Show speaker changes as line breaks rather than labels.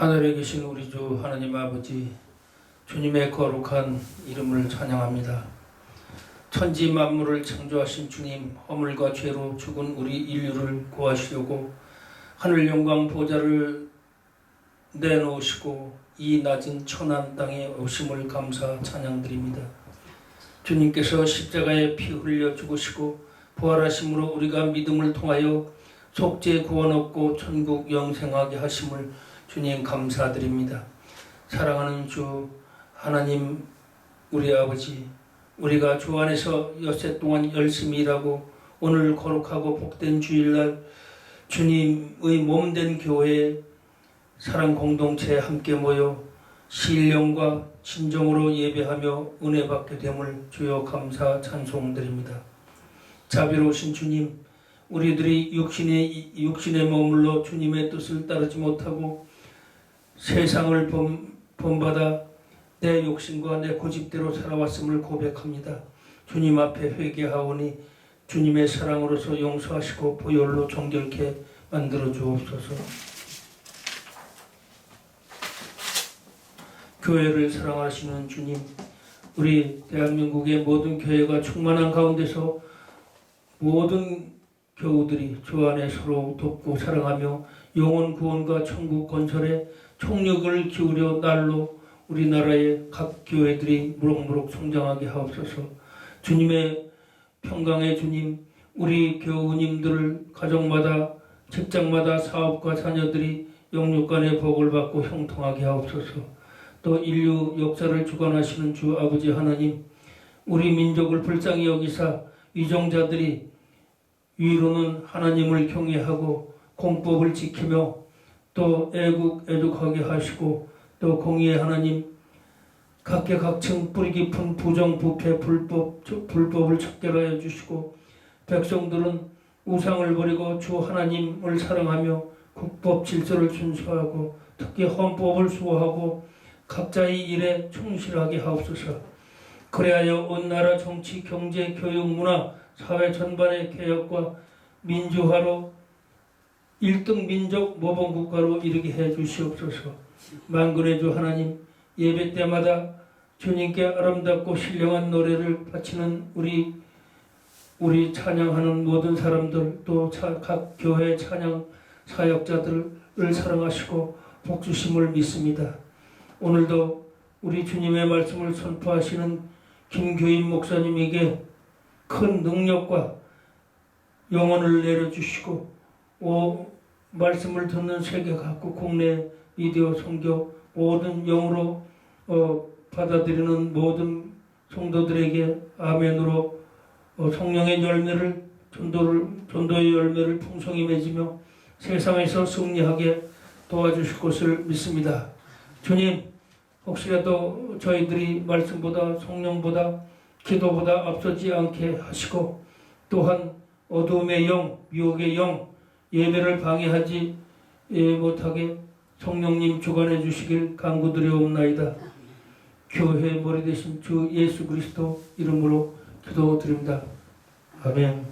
하늘에 계신 우리 주 하나님 아버지 주님의 거룩한 이름을 찬양합니다. 천지 만물을 창조하신 주님 허물과 죄로 죽은 우리 인류를 구하시려고 하늘 영광 보좌를 내놓으시고 이 낮은 천한 땅에 오심을 감사 찬양드립니다. 주님께서 십자가에 피 흘려 죽으시고 부활하심으로 우리가 믿음을 통하여 속죄 구원 얻고 천국 영생하게 하심을 주님 감사드립니다. 사랑하는 주 하나님 우리 아버지 우리가 주 안에서 엿새 동안 열심히 일하고 오늘 거룩하고 복된 주일날 주님의 몸된 교회에 사랑 공동체에 함께 모여 신령과 진정으로 예배하며 은혜 받게 됨을 주여 감사 찬송드립니다. 자비로우신 주님, 우리들이 육신의 육신에 머물러 주님의 뜻을 따르지 못하고 세상을 본, 본받아 내 욕심과 내 고집대로 살아왔음을 고백합니다. 주님 앞에 회개하오니 주님의 사랑으로서 용서하시고 보혈로 정결케 만들어 주옵소서. 교회를 사랑하시는 주님, 우리 대한민국의 모든 교회가 충만한 가운데서 모든 교우들이 주 안에 서로 돕고 사랑하며 영혼 구원과 천국 건설에 총력을 기울여 날로 우리나라의 각 교회들이 무럭무럭 성장하게 하옵소서. 주님의 평강의 주님, 우리 교우님들을 가정마다 직장마다 사업과 자녀들이 영육 간의 복을 받고 형통하게 하옵소서. 또 인류 역사를 주관하시는 주 아버지 하나님, 우리 민족을 불쌍히 여기사 위정자들이 위로는 하나님을 경외하고 공법을 지키며 또 애국 애국하게 하시고 또 공의의 하나님 각계각층 뿌리 깊은 부정 부패 불법 불법을 척결하여 주시고 백성들은 우상을 버리고 주 하나님을 사랑하며 국법 질서를 준수하고 특히 헌법을 수호하고 각자의 일에 충실하게 하옵소서. 그래야 온 나라 정치, 경제, 교육, 문화, 사회 전반의 개혁과 민주화로 1등 민족 모범 국가로 이르게 해 주시옵소서. 만군의 주 하나님 예배 때마다 주님께 아름답고 신령한 노래를 바치는 우리 우리 찬양하는 모든 사람들 또 각 교회 찬양 사역자들을 사랑하시고 복 주심을 믿습니다. 오늘도 우리 주님의 말씀을 선포하시는 김교인 목사님에게 큰 능력과 영혼을 내려주시고 오, 말씀을 듣는 세계 각국 국내 미디어 선교 모든 영으로 어, 받아들이는 모든 성도들에게 아멘으로 어, 성령의 열매를 전도를 전도의 열매를 풍성히 맺으며 세상에서 승리하게 도와주실 것을 믿습니다. 주님 혹시라도 저희들이 말씀보다 성령보다 기도보다 앞서지 않게 하시고 또한 어둠의 영, 미혹의 영, 예배를 방해하지 예, 못하게 성령님 주관해 주시길 간구드려옵나이다. 교회 머리 대신 주 예수 그리스도 이름으로 기도드립니다. 아멘.